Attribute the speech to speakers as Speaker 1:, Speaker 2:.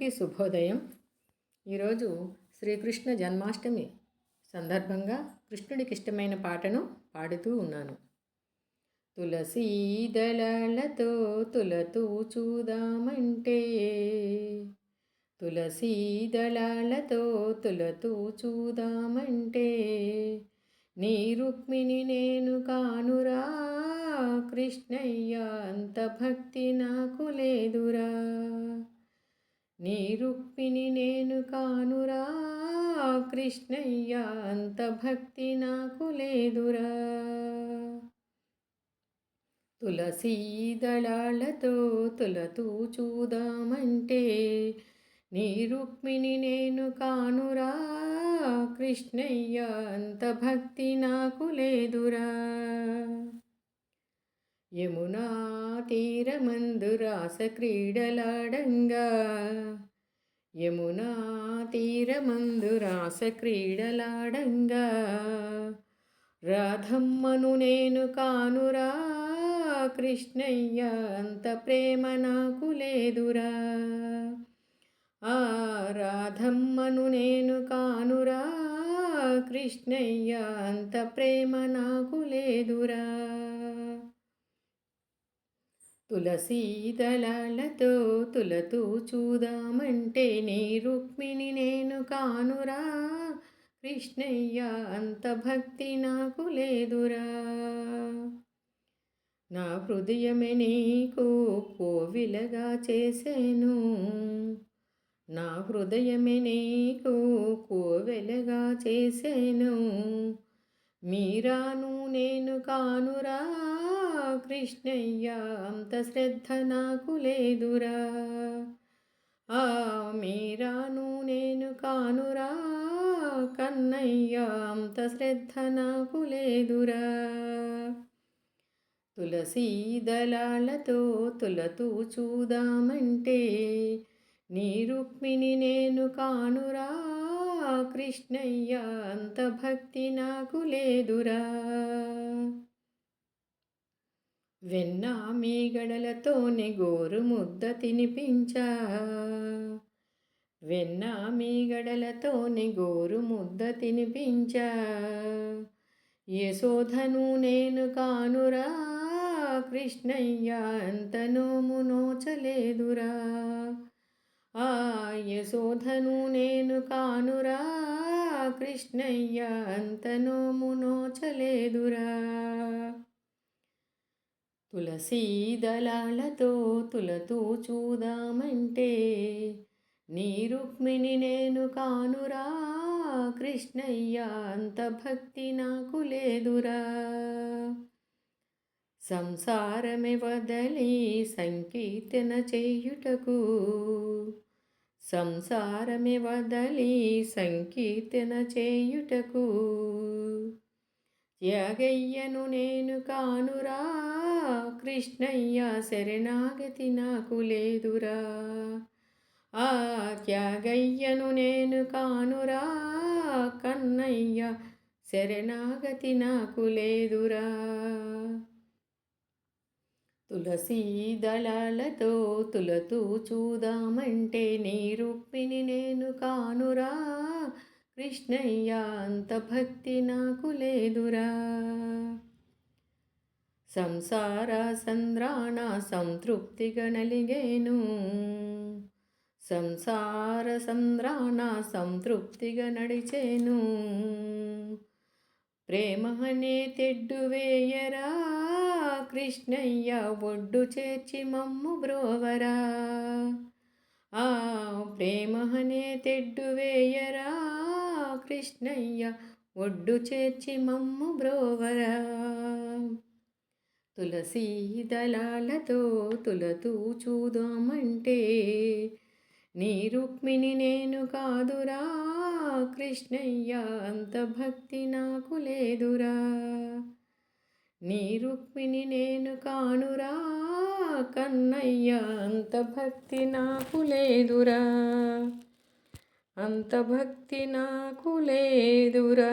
Speaker 1: అందరికీ శుభోదయం. ఈరోజు శ్రీకృష్ణ జన్మాష్టమి సందర్భంగా కృష్ణుడికి ఇష్టమైన పాటను పాడుతూ ఉన్నాను. తులసీ దళాలతో తులతూ చూదామంటే తులసీ తులతూ చూదామంటే నీ రుక్మిణి నేను కానురా కృష్ణయ్య అంత భక్తి నాకు లేదురా. నీ రుక్మిణి నేను కానురా. కృష్ణయ్య అంత భక్తి నాకు లేదురా. తులసీ దళాలతో తులతూ చూదామంటే నీ రుక్మిణి నేను కానురా. కృష్ణయ్య అంత భక్తి నాకు లేదురా. యమునా తీరమందు రాస క్రీడలాడంగా. యమునా తీరమందు రాస క్రీడలాడంగా. రాధమ్మను నేను కానురా కృష్ణయ్య అంత ప్రేమ నాకు లేదురా. ఆ రాధమ్మను నేను కానురా కృష్ణయ్య అంత ప్రేమ నాకు లేదురా. తులసీదళాలతో తులతూ చూదామంటే నీ రుక్మిణి నేను కానురా. కృష్ణయ్య అంత భక్తి నాకు లేదురా. నా హృదయమే నీకు కోవిలగా చేసేను. నా హృదయమే నీకు కోవెలగా చేసేను. మీరాను నేను కానురా. కృష్ణయ్య అంత శ్రద్ధ నాకు లేదురా. ఆ మీరాను నేను కానురా. కన్నయ్య అంత శ్రద్ధ నాకు లేదురా. తులసీ దళాలతో తులతూ చూదామంటే నీ రుక్మిణి నేను కానురా. కృష్ణయ్య అంత భక్తి నాకు లేదురా. వెన్న మీగడలతోనే గోరు ముద్ద తినిపించా. వెన్న మీగడలతోనే గోరు ముద్ద తినిపించా. యశోధను నేను కానురా కృష్ణయ్య అంత నోము నోచలేదురా. యశోధను నేను కానురా కృష్ణయ్య అంత నోము నోచలేదురా తులసీ దళాలతో తులతూ చూదామంటే నీ రుక్మిణి నేను కానురా కృష్ణయ్య అంత భక్తి నాకు లేదురా. సంసారమే వదలి సంకీర్తన చేయుటకు సంసారమే వదలి సంకీర్తన చేయుటకు. త్యాగయ్యను నేను కానురా కృష్ణయ్య శరణాగతి నాకు లేదురా. ఆ త్యాగయ్యను నేను కానురా కన్నయ్య శరణాగతి నాకు లేదురా. తులసీ దళాలతో తులతూ చూదామంటే నీ రుక్మిణి నేను కానురా. కృష్ణయ్య అంత భక్తి నాకు లేదురా. సంసార సంద్రాణ సంతృప్తిగా నలిగేను. సంసార సంద్రాణ సంతృప్తిగా నడిచేను. ప్రేమ అనే తెడ్డు వేయరా. కృష్ణయ్య ఒడ్డు చేర్చి మమ్ము బ్రోవరా. ఆ ప్రేమహనే తెడ్డు వేయరా. కృష్ణయ్య ఒడ్డు చేర్చి మమ్ము బ్రోవరా. తులసీ దళాలతో తులతూ చూదామంటే నీ రుక్మిణి నేను కాదురా. కృష్ణయ్య అంత భక్తి నాకు లేదురా. నీ రుక్మిణి నేను కానురా కన్నయ్య అంత భక్తి నాకు లేదురా. అంత భక్తి నాకు లేదురా.